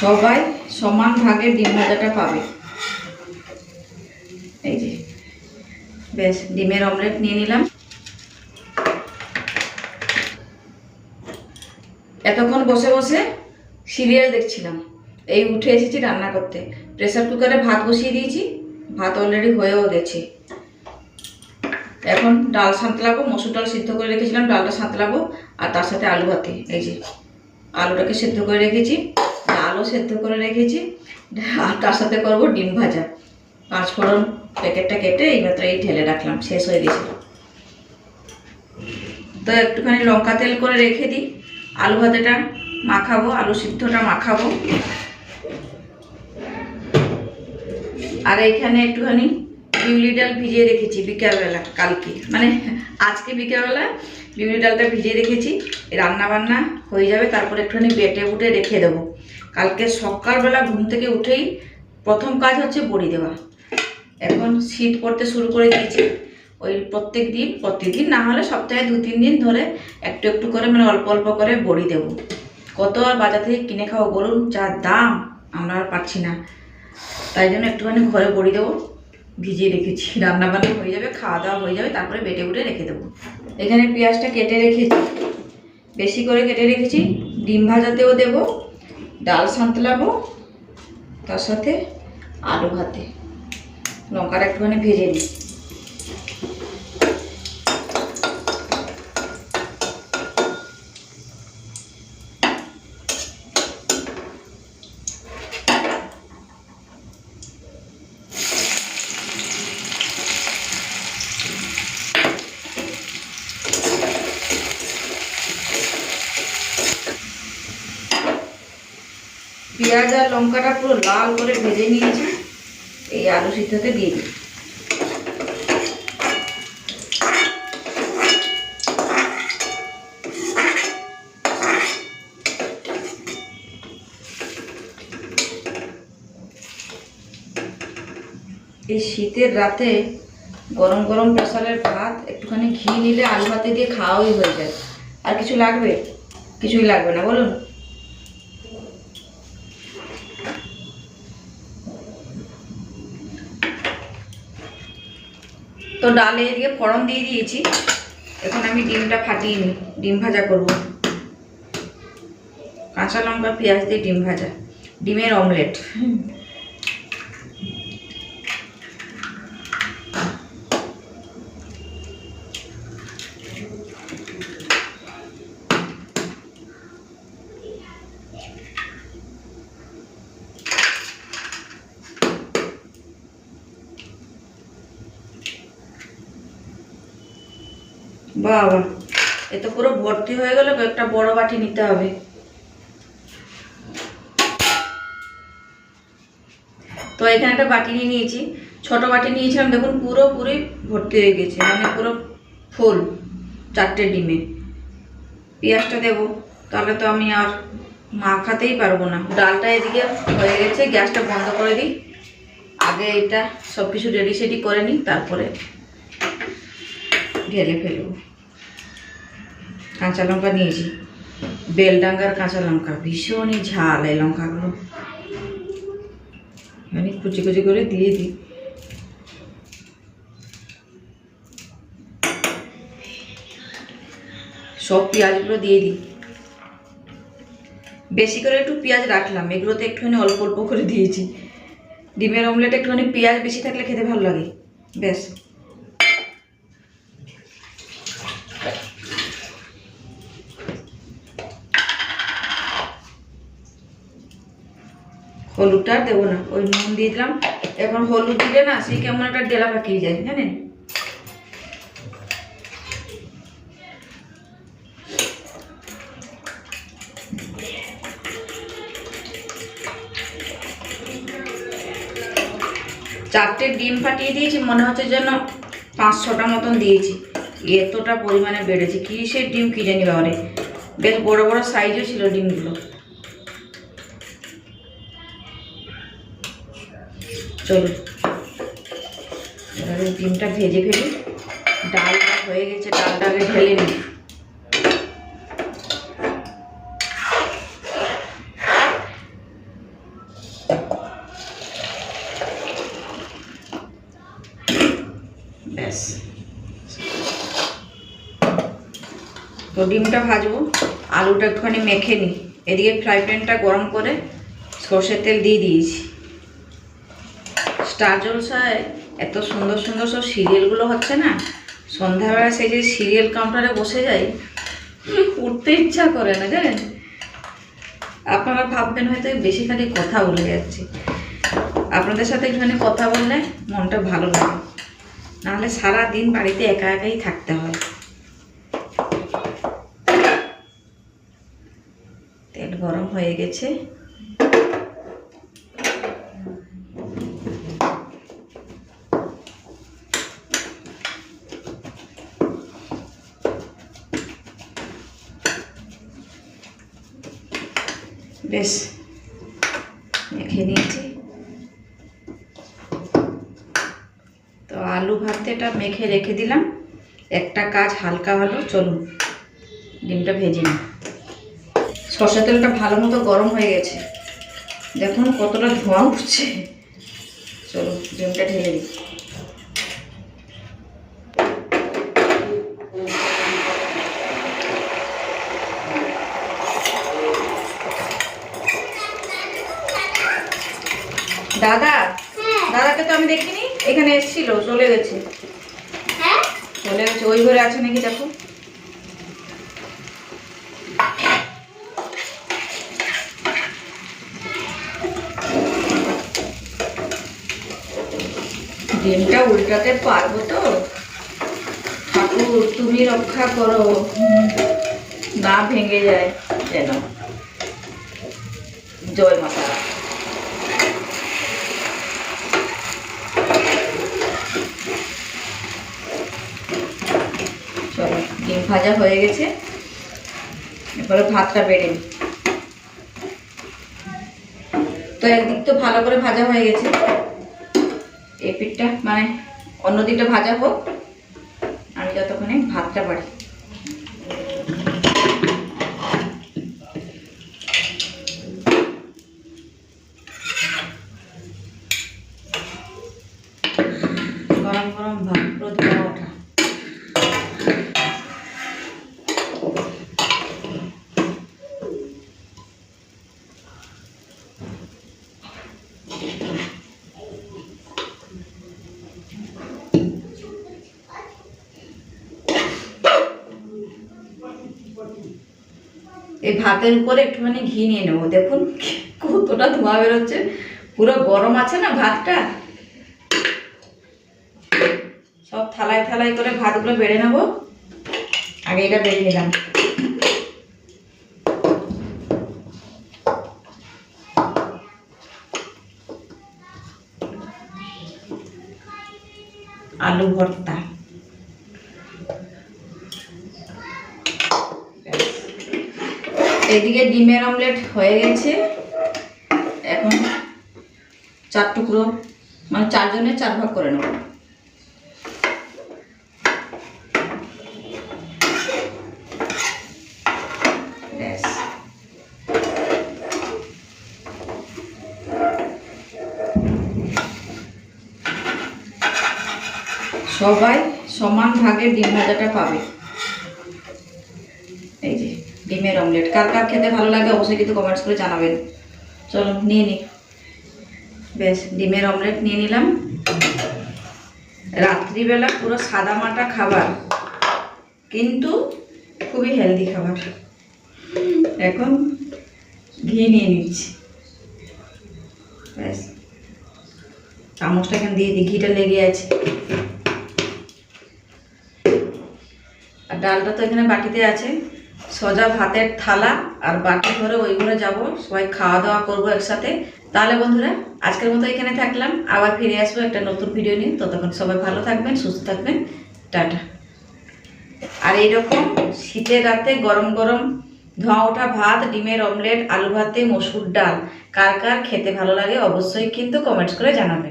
সবাই সমান ভাগে ডিম ভাজাটা পাবে। এই যে, বেশ, ডিমের অমলেট নিয়ে নিলাম। এতক্ষণ বসে বসে সিরিয়াল দেখছিলাম। এই উঠে এসেছি রান্না করতে। প্রেসার কুকারে ভাত বসিয়ে দিয়েছি, ভাত অলরেডি হয়েও গেছে। এখন ডাল সাঁতলাবো, মসুর ডাল সিদ্ধ করে রেখেছিলাম, ডালটা সাঁতলাবো, আর তার সাথে আলু ভাতে। এই যে, আলুটাকে সিদ্ধ করে রেখেছি। ডালও সেদ্ধ করে রেখেছি। আর তার সাথে করব ডিম ভাজা। পাঁচ ফোড়ন প্যাকেটটা কেটে এই মাত্র এই ঢেলে রাখলাম, শেষ হয়ে গেছিল তো একটুখানি লঙ্কা তেল করে রেখে দিই। আলু ভাতেটা মাখাবো, আলু সিদ্ধটা মাখাবো। আর এইখানে একটুখানি বিউলি ডাল ভিজিয়ে রেখেছি বিকালবেলা, কালকে। মানে আজকে বিকালবেলা বিউলি ডালটা ভিজিয়ে রেখেছি। রান্না বান্না হয়ে যাবে, তারপরে একটুখানি বেটে বুটে রেখে দেবো। কালকে সকালবেলা ঘুম থেকে উঠেই প্রথম কাজ হচ্ছে বড়ি দেওয়া। এখন শীত পড়তে শুরু করে দিয়েছে। ওই প্রত্যেক দিন প্রত্যেকদিন না হলে সপ্তাহে দু, তিন দিন ধরে একটু একটু করে মানে অল্প অল্প করে বড়ি দেবো। কত আর বাজার থেকে কিনে খাব বলুন? যা দাম, আমরা আর পাচ্ছি না। তাই জন্য একটুখানি ঘরে বড়ি দেবো, ভিজিয়ে রেখেছি। রান্না বান্না হয়ে যাবে, খাওয়া দাওয়া হয়ে যাবে, তারপরে বেটে বুটে রেখে দেবো। এখানে পেঁয়াজটা কেটে রেখেছি। বেশি করে কেটে রেখেছি, ডিম ভাজাতেও দেবো ডাল সাঁতলাবো তার সাথে আলু ভাতে। লঙ্কার একটুখানি ভেজে নিই। পেঁয়াজ আর লঙ্কাটা পুরো লাল করে ভেজে নিয়েছি। এই আলু সিদ্ধতে দিয়ে দিই। এই শীতের রাতে গরম গরম প্রেসারের ভাত, একটুখানি ঘি নিলে আলু ভাতে দিয়ে খাওয়াই হয়ে যায়। আর কিছু লাগবে? কিছুই লাগবে না, বলুন। তো ডালে দিয়ে ফড়ন দিয়ে দিয়েছি। এখন আমি ডিমটা ফাটিয়ে নিই। ডিম ভাজা করব। কাঁচা লঙ্কা, পেঁয়াজ দিয়ে ডিম ভাজা। ডিমের অমলেট। বাবা, এ তো পুরো ভর্তি হয়ে গেল একটা বড় বাটি নিতে হবে। তো এখানে একটা বাটি নিয়ে নিয়েছি, ছোট বাটি নিয়েছিলাম, দেখুন পুরো পুরোপুরি ভর্তি হয়ে গেছে মানে পুরো ফুল, চারটে ডিমে। পেঁয়াজটা দেবো, তাহলে তো আমি আর মাখাতেই পারব না। ডালটা এদিকে হয়ে গেছে, গ্যাসটা বন্ধ করে দিই। আগে এটা সব কিছু রেডি সেডি করে নিই, তারপরে ঢেলে ফেলব। কাঁচা লঙ্কা নিয়েছি। বেলডাঙ্গার কাঁচা লঙ্কা ভীষণই ঝাল এই লঙ্কাগুলো। মানে কুচি কুচি করে দিয়ে দিই। সব পেঁয়াজগুলো দিয়ে দিই। বেশি করে একটু পেঁয়াজ রাখলাম, এগুলোতে একটুখানি অল্প অল্প করে দিয়েছি। ডিমের অমলেট একটুখানি পেঁয়াজ বেশি থাকলে খেতে ভালো লাগে। ব্যাস। আর দেবো না। ওই নুন দিয়ে দিলাম। এখন হলুদ দিলে না সেই কেমন একটা ডেলা পাকিয়ে যায়, জানেন? চারটে ডিম ফাটিয়ে দিয়েছি, মনে হচ্ছে যেন পাঁচ ছটা মতন দিয়েছি। এতটা পরিমাণে বেড়েছে। কিসের ডিম কি জানি বাবারে। বেশ বড় বড় সাইজও ছিল ডিমগুলো। চলুন এবারে ডিমটা ভেজে ফেলি। ডালটা হয়ে গেছে, ডালটা আগে ঢেলে নিই। ব্যাস। তো ডিমটা ভাজবো। আলুটা একটুখানি মেখে নিই। এদিকে ফ্রাই প্যানটা গরম করে সর্ষের তেল দিয়ে দিয়েছি। স্টার জলসায় এত সুন্দর সুন্দর সব সিরিয়ালগুলো হচ্ছে না? সন্ধ্যাবেলা সেই যে সিরিয়াল কাউন্টারে বসে যাই, উঠতে ইচ্ছা করে না, জানেন? আপনারা ভাববেন হয়তো বেশি খালি কথা বলে যাচ্ছি। আপনাদের সাথে একটুখানি কথা বললে মনটা ভালো লাগে। নাহলে সারা দিন বাড়িতে একা একাই থাকতে হয়। তেল গরম হয়ে গেছে। বেশ। মেখে নিয়েছি। তো আলু ভাতে এটা মেখে রেখে দিলাম। একটা কাজ হালকা হলো, চলুন। ডিমটা ভেজে নিই। সর্ষে তেলটা ভালো মতো গরম হয়ে গেছে। দেখুন কতটা ধোঁয়া উঠছে। চলো ডিমটা ঢেলে দিই। দাদা? দাদাকে তো আমি দেখিনি। এখানে এসেছিল চলে গেছে। হ্যাঁ? চলে গেছে ওই ঘরে আছে নাকি দেখো। ডিমটা উল্টাতে পারব তো? ঠাকুর তুমি রক্ষা করো। না ভেঙে যায় যেন। জয় মাতা চলো ডিম ভাজা হয়ে গেছে। এরপরে ভাতটা বেড়ে নিই। তো একদিক তো ভালো করে ভাজা হয়ে গেছে। এই পিঠটা মানে অন্য দিকটা ভাজা হোক, আমি যতক্ষণে ভাতটা বাড়ি গরম গরম ভাত পুরো ধোয়া ওঠা এই ভাতের উপরে একটুখানি ঘি নিয়ে নেব। দেখুন কতটা ধোঁয়া বেরোচ্ছে। পুরো গরম আছে না ভাতটা? সব থালায় থালায় করে ভাতগুলো বেড়ে নেব। আগে এটা বেড়ে নিলাম। আলু ভর্তা। এদিকে ডিমের অমলেট হয়ে গেছে। এখন চার টুকরো মানে চারজনের চার ভাগ করে নেব। সবাই সমান ভাগে ডিম ভাজাটা পাবে। এই যে। ডিমের অমলেট। কার কার খেতে ভালো লাগে অবশ্যই কিন্তু কমেন্টস করে জানাবেন। চলো, নিয়ে নিই বেশ, ডিমের অমলেট নিয়ে নিলাম। রাত্রিবেলা পুরো সাদা মাটা খাবার, কিন্তু খুবই হেলদি খাবার। এখন ঘি নিয়ে নিচ্ছি। ব্যাস চামচটা এখানে দিয়ে দিই, ঘিটা লেগে আছে। আর ডালটা তো এখানে বাটিতে আছে। সোজা ভাতের থালা আর বাটি ঘরে ওই ঘরে যাব, সবাই খাওয়া দাওয়া করব একসাথে। তাহলে বন্ধুরা, আজকের মতো এখানে থাকলাম। আবার ফিরে আসব একটা নতুন ভিডিও নিয়ে। ততক্ষণ সবাই ভালো থাকবেন, সুস্থ থাকবেন। টাটা। আর এইরকম শীতের রাতে গরম গরম ধোঁয়া ওঠা ভাত, ডিমের অমলেট, আলু ভাতে মসুর ডাল, কার কার খেতে ভালো লাগে অবশ্যই কিন্তু কমেন্টস করে জানাবেন।